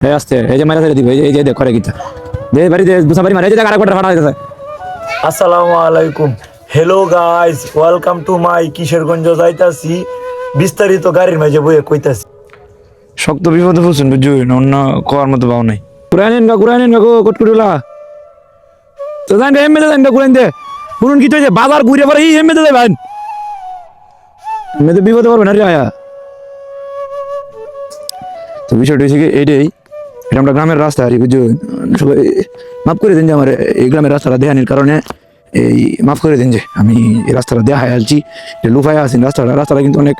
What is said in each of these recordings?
এই আসতে এই যে মারা দিব এই যে- যে গীতা। যে দুসা বাড়ি মারা এই যে আরেক কোটা ফাটা হইতেছে? আসসালামু আলাইকুম। Hello guys welcome to my Kishoreganj যাইতাছি। বিস্তারিত গাড়ির মাঝে বইয়ে কইতাছি। শক্ত বিপদে পড়ছেন বুঝুন অন্য করার মতো পাও নাই। গা গা কটকুটুলা। তো জান রে এমএতে জান কুরাইন দে। পুরন কি হইছে বাজার ঘুরে পরে এই এমএতে দে ভাই এমএতে বিপদে পড়বে না রে আয়া। তো বিষয়টা হচ্ছে কি এইটাই এটা আমরা গ্রামের রাস্তা, আর কি বুঝছ সবাই মাফ করে দিন যে আমার এই গ্রামের রাস্তাটা দেখানির কারণে, এই মাফ করে দিন যে আমি এই রাস্তাটা দেখা আলছি লুফাই আছেন রাস্তাটা রাস্তাটা কিন্তু অনেক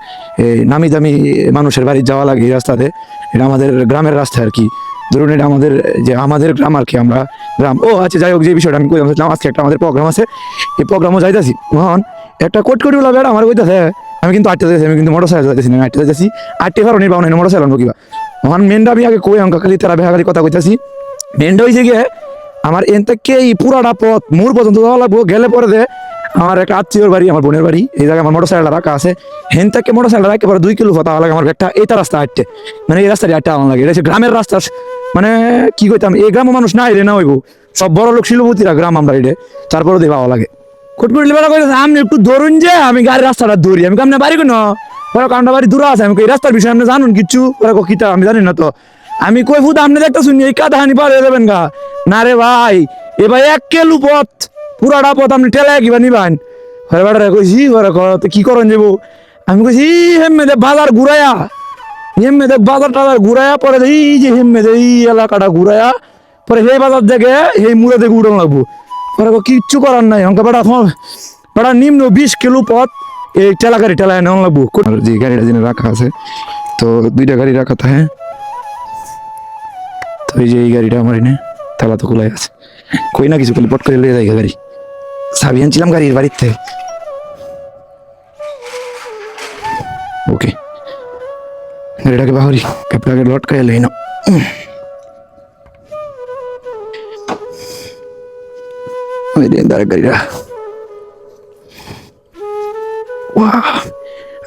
নামি দামি মানুষের বাড়ি যাওয়া লাগে এই রাস্তাতে। এটা আমাদের গ্রামের রাস্তা আর কি। ধরুন এটা আমাদের, যে আমাদের গ্রাম আর কি আমরা, গ্রাম। ও আচ্ছা যাই হোক, যে বিষয়টা আমি আজকে একটা আমাদের প্রোগ্রাম আছে। এই প্রোগ্রামও যাইতেছি। মহান, একটা কোট কোটি বেড়া আমার কইতাছে আমি কিন্তু আটটা যাইতেছি, আমি কিন্তু মোটর সাইকেল যাইতেছি না আটটা যাইতেছি। আটটি পারো নির্বাহ নাই মোটর আনব কিবা? মহান মেনটা আমি আগে কই অঙ্ক খালি তারা বেহাগালি কথা কইতাছি। মেনটা হয়েছে গিয়ে আমার এন থেকে এই পুরাটা পথ, মূর পর্যন্ত যাওয়া লাগবো, গেলে পরে দে। আমার একটা আত্মীয়র বাড়ি, আমার বোনের বাড়ি, এই জায়গায় আমার মোটর সাইকেল রাখা আছে। হেন থেকে মোটর সাইকেল রাখতে পরে দুই কিলো ফতা লাগে আমার একটা এইটা রাস্তা আটটে। মানে এই রাস্তাটি আটটা আমার লাগে, এটা গ্রামের রাস্তা। মানে কি কইতাম, এই গ্রামের মানুষ নাই রে না হইব। সব বড় লোক শিলপতিরা গ্রাম আমরা এটা তারপরে দেওয়া লাগে। কুটকুটলি বেলা কইতেছে আমি একটু ধরুন যে, আমি গাড়ির রাস্তাটা ধরি, আমি কামনে বাড়ি কোনো পরে কামনা বাড়ি দূরে আছে আমি এই রাস্তার বিষয়ে আপনি জানুন কিচ্ছু কই, কিতা আমি জানি না তো। আমি কই ফুট আপনি দেখতে শুনি এই কাদা হানি পার যাবেন গা? না রে ভাই এ ভাই এক কেলু পথ পুরাটা পথ আপনি ঠেলায় কিবা নিবান? পরে বেটারে কইছি কয়, তো কি করেন যাব? আমি কইছি হেমে দে বাজার ঘুরাইয়া হেমে দে বাজার টাজার ঘুরাইয়া পরে এই যে হেমে দে এই এলাকাটা ঘুরাইয়া পরে সেই বাজার দেখে সেই মুড়ে দেখে উড়ন লাগবো। কয়, কিচ্ছু করার নাই অঙ্ক বেটা বেটা নিম্ন বিশ কিলো পথ এই ঠেলা গাড়ি ঠেলায় নেওয়া লাগবো আর যে গাড়িটা যেন রাখা আছে, তো দুইটা গাড়ি রাখা থাকে তো এই যে এই গাড়িটা আমার এনে তালা তো খোলাই আছে। কই না কিছু, খালি পট করে লিয়ে যায় গাড়ি। চাবি আনছিলাম গাড়ির বাড়িতে। ওকে। গাড়িটাকে বাহরি, ক্যাপটাকে লটকাই লই না ওই দিন তার গাড়িটা। ওয়া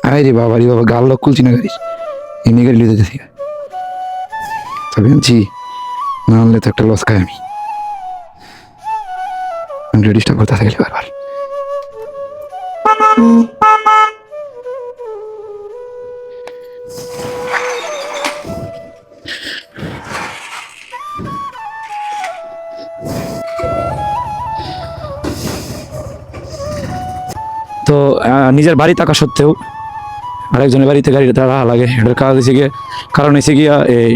আরে বাবা রে বাবা, গাল লোক খুলছি না গাড়ি এমনি গাড়ি লিতে যাচ্ছি তবে আনছি। না আনলে তো একটা লস খাই আমি। আমি করতে থাকলে বারবার। তো নিজের বাড়ি থাকা সত্ত্বেও আরেকজনের বাড়িতে গাড়িটা রাখা লাগে, এটার কাজ হচ্ছে গিয়ে, কারণ হচ্ছে গিয়া, এই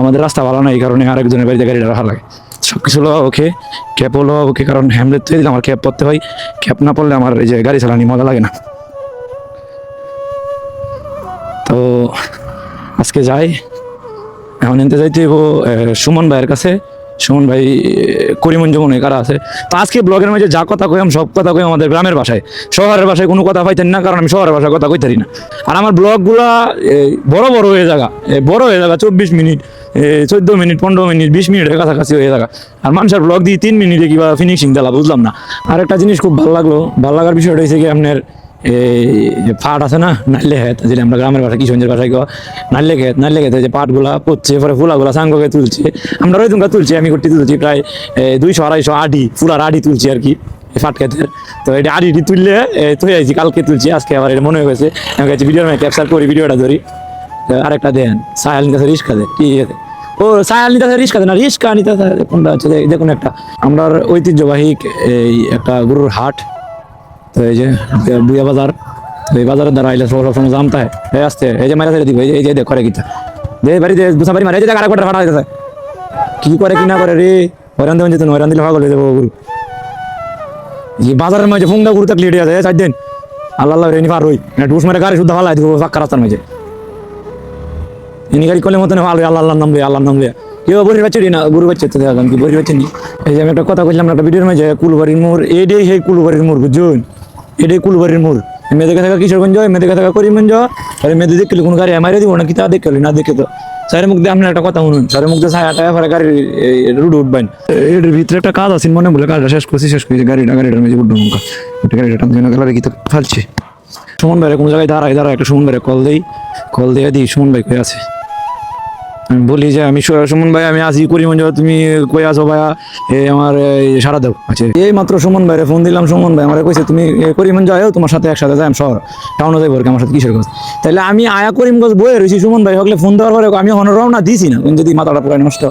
আমাদের রাস্তা ভালো না, এই কারণে আরেকজনের বাড়িতে গাড়িটা রাখা লাগে। সব কিছু লওয়া ওকে ক্যাপ লওয়া ওকে, কারণ হ্যামলেট তো আমার ক্যাপ পরতে হয় ক্যাপ না পড়লে আমার এই যে গাড়ি চালানি মজা লাগে না। তো, আজকে যাই, এখন এনতে যাইতে সুমন ভাইয়ের কাছে। সুমন ভাই করিমন যেমন কারা আছে? তো আজকে ব্লগের মধ্যে যা কথা কইম সব কথা কই আমাদের গ্রামের ভাষায়। শহরের ভাষায় কোনো কথা পাইতেন না কারণ আমি শহরের ভাষায় কথা কইতারি না। আর আমার ব্লগগুলা বড় বড় হয়ে যাগা এই, বড় হয়ে যাগা চব্বিশ মিনিট চোদ্দ মিনিট পনেরো মিনিট বিশ মিনিটের কাছাকাছি হয়ে যাগা। আর মানুষের ব্লগ দিয়ে তিন মিনিটে কিবা ফিনিশিং দিলা বুঝলাম না। আর একটা জিনিস খুব ভালো লাগল ভালো লাগার বিষয়টা হয়েছে কি আপনার এই যে পাট আছে না নাইলে খেত যেটা আমরা গ্রামের ভাষা কিশোরগঞ্জের ভাষায় কয় নাইলে খেত নাইলে খেতে যে পাটগুলা পড়ছে পরে ফুলাগুলা সাঙ্গকে তুলছে। আমরা ওই তোমরা তুলছি, আমি করতে তুলছি প্রায় দুইশো আড়াইশো আডি, ফুলার আডি তুলছি আর কি পাট খেতের তো এটা আডিটি তুললে তুই আইছি, কালকে তুলছি, আজকে আবার এটা মনে হয়ে গেছে আমি কাছে ভিডিও ক্যাপচার করি ভিডিওটা ধরি। আরেকটা দেন, সায়াল নিতে রিস্কা কি আছে ও, সায়াল নিতে রিস্কা দেন না, রিস্কা নিতে কোনটা হচ্ছে দেখুন একটা। আমরা ঐতিহ্যবাহী, এই একটা গরুর হাট তো এই যে বুয়া বাজার। এই বাজারের দ্বারা আইলে সব সময় জামতা হয় এই আসতে এই যে মারা ছেড়ে দিব, এই যে দেখ করে কিতা দে বাড়িতে দুসা বাড়ি মারে এই যে দেখ আরেকটা ফাটা হইতেছে কি করে, কি না করে রে? হরান দেবেন যেত হরান দিলে পাগল হয়ে গরু এই বাজারের মাঝে ফুংদা গরু থাকলে এটি আছে চার দিন। আল্লাহ আল্লাহ রেনি পার হই। না টুস মারে গাড়ি শুদ্ধ ভালো দিব পাক্কা রাস্তার মাঝে ইনি গাড়ি করলে মতন ভালো আল্লাহ আল্লাহ নাম লে আল্লাহ নাম লে কেউ বড়ির বাচ্চা না গরু বাচ্চা তো দেখালাম কি, বড়ির বাচ্চা নি। এই যে আমি একটা কথা কইলাম, একটা ভিডিওর মাঝে কুলবাড়ির মোড় এটাই সেই কুলবাড়ির মোড় বুঝুন এটাই কুলবাড়ির মোড় মেয়েদের থাকা কিশোরগঞ্জ মেয়েদের থাকা করিমগঞ্জ আর মেয়েদের দেখলে কোনো গাড়ি মারিয়ে দিব নাকি তা দেখলে না দেখে তো। স্যারের মুখ দিয়ে আপনার একটা কথা শুনুন। স্যারের মুখ দিয়ে ছায়া টায়া পরে গাড়ির রুড উঠবেন। এর ভিতরে একটা কাজ আছে, মনে বলে কাজটা শেষ করছি শেষ করছি। গাড়িটা, গাড়িটার মেঝে উঠবো মুখা। একটা গাড়িটা টানছে না গেলারে কি তো ফালছে। সুমন ভাইরে কোনো জায়গায় দাঁড়ায় দাঁড়ায়, একটা সুমন ভাইরে কল দেই। কল দিয়ে দিই সুমন ভাই কই আছে? বলি যে আমি সুমন ভাই আমি আসি করিমগঞ্জ তুমি কই আসো ভাইয়া? এই আমার সারা দাও। আচ্ছা এই মাত্র সুমন ভাইরে ফোন দিলাম সুমন ভাই আমার কইছে তুমি এ, করিমগঞ্জ আয়ো তোমার সাথে একসাথে যাই আমি শহর টাউনে যাইব আর কি আমার সাথে কিসের কথা তাহলে আমি আয়া করিমগঞ্জ বয়ে রয়েছি সুমন ভাই হকলে ফোন দেওয়ার পরে আমি এখন রওনা দিছি না যদি মাথাটা পুরো নষ্ট।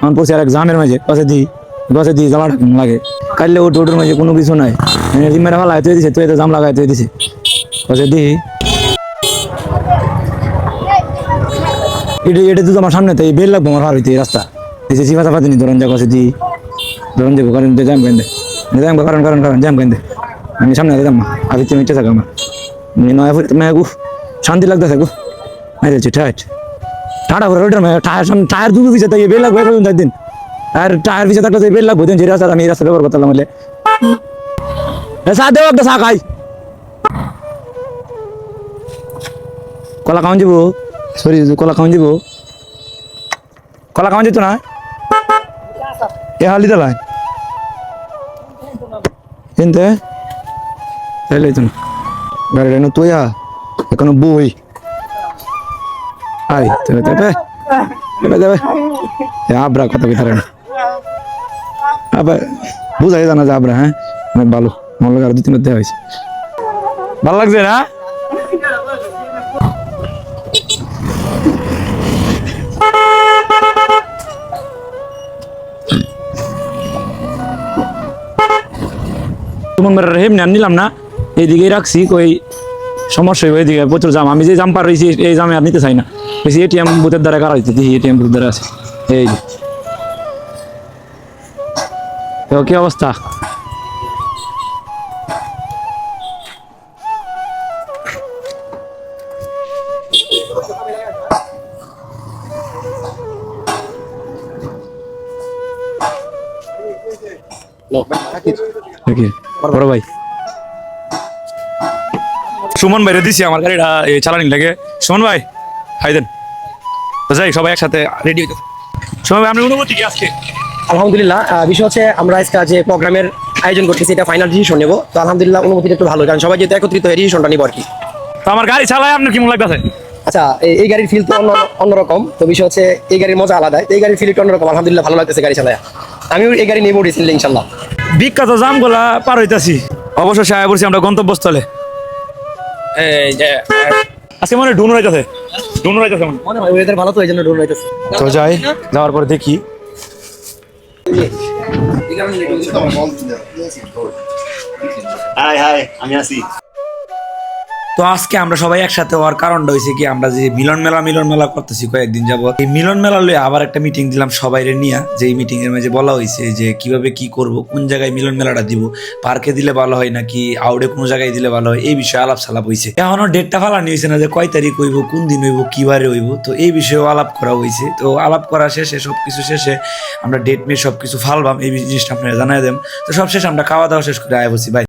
আমার পড়ছে আর জামের মাঝে কাছে দি কাছে দি জ্বালাটা কেমন লাগে? কাইলে ওট ওটের মাঝে কোনো কিছু নাই। মেরে ভালো তুই দিছে তুই তো জাম লাগাই তুই দিছে। কাছে দি এটা এটা তো আমার সামনে তাই বেল লাগবো আমার হার হইতে এই রাস্তা। এই যে চিপা চাপা দিনি, ধরন যা কাছে দি ধরন যাব কারণ জ্যাম কেন্দে। জ্যাম কারণ কারণ কারণ জ্যাম কেন্দে। আমি সামনে যাম না আদিত্য মিটে থাকা আমার। আমি নয়া ফুট তুমি গু শান্তি লাগতেছে গু আই যাচ্ছি ঠাট ঠাডা করে ওইটার টায়ার সামনে টায়ার দুটো পিছিয়ে তাই বেল লাগবে এখন দিন। আর টায়ার পিছিয়ে থাকলে বেল লাগবে দিন যে রাস্তা আমি এই রাস্তা ব্যবহার করতাম বলে। চা দেও একটা চা খাই। কলা খাওয়ান যাব। সরি কলা খাওয়ান যাব কলা খাওয়ান যেত না? এ হালি দালাই এনতে? তাইলে তো না গাড়িটা না তুই এখনও বই। আই তবে তবে তবে তবে আবরা কথা ভিতরে না। আবার বুঝাই জানা যে আবরা হ্যাঁ? অনেক ভালো আর দু তিনবার দেওয়া হয়েছে। ভালো লাগছে না? সুমন বেড়ার হেম নেন নিলাম না, এইদিকেই রাখছি, কই সমস্যা হইব এইদিকে, প্রচুর জাম। আমি যে জাম পার রয়েছি এই জামে আর নিতে চাই না। বেশি এটিএম বুথের দ্বারা কারা হইতে দেখি এটিএম বুথের দ্বারা আছে। এই তো কি অবস্থা? দেখি বড় ভাই। সুমন ভাই দিছি আমার গাড়িটা চালানি লাগে। সুমন ভাই হাই দেন। যাই সবাই একসাথে রেডি হইতে সুমন ভাই আপনার অনুভূতি কি আজকে? আলহামদুলিল্লাহ বিষয় হচ্ছে আমরা আজকে যে প্রোগ্রামের আয়োজন করতেছি এটা ফাইনাল ডিসিশন নেব। তো আলহামদুলিল্লাহ অনুমতিটা একটু ভালো কারণ সবাই যেহেতু একত্রিত হয়ে ডিসিশনটা নিবো আর কি তো আমার গাড়ি চালায় আপনার কেমন লাগতেছে? আচ্ছা এই- এই গাড়ির ফিল তো অন্য অন্যরকম। তো বিষয় হচ্ছে এই গাড়ির মজা আলাদা এই গাড়ির ফিল একটু অন্যরকম। আলহামদুলিল্লাহ ভালো লাগতেছে গাড়ি চালায়। আমিও এই গাড়ি নেব রিসেন্টলি ইনশাল্লাহ। বিখ্যাত জামগুলা পার হইতাছি। অবশ্যই সাহেব বলছি আমরা গন্তব্যস্থলে। আজকে মনে ডুন রাইতেছে ডুন রাইতেছে মনে হয়। মনে ওয়েদার ভালো তো এই জন্য ডোন হইতেছে। তো যাই যাওয়ার পরে দেখি। হাই হাই আমি আছি। তো আজকে আমরা সবাই একসাথে হওয়ার কারণটা হয়েছে কি, আমরা যে মিলন মেলা মিলন মেলা করতেছি কয়েকদিন যাবত এই মিলন মেলা লয়ে আবার একটা মিটিং দিলাম সবাইরে নিয়ে যে এই মিটিং এর মাঝে বলা হয়েছে যে কীভাবে কি করব, কোন জায়গায় মিলন মেলাটা দিব পার্কে দিলে ভালো হয় নাকি আউটে কোনো জায়গায় দিলে ভালো হয়, এই বিষয়ে আলাপ সালাপ হয়েছে। এখনও ডেটটা ফালানি হয়েছে না যে কয় তারিখ হইব, কোন দিন হইব কিবারে হইব, তো এই বিষয়েও আলাপ করা হয়েছে। তো আলাপ করা শেষে, সবকিছু শেষে আমরা ডেট মেয়ে সবকিছু ফালবাম, এই জিনিসটা আপনারা জানাই দেন। তো সব শেষে আমরা খাওয়া দাওয়া শেষ করে আয় বসি ভাই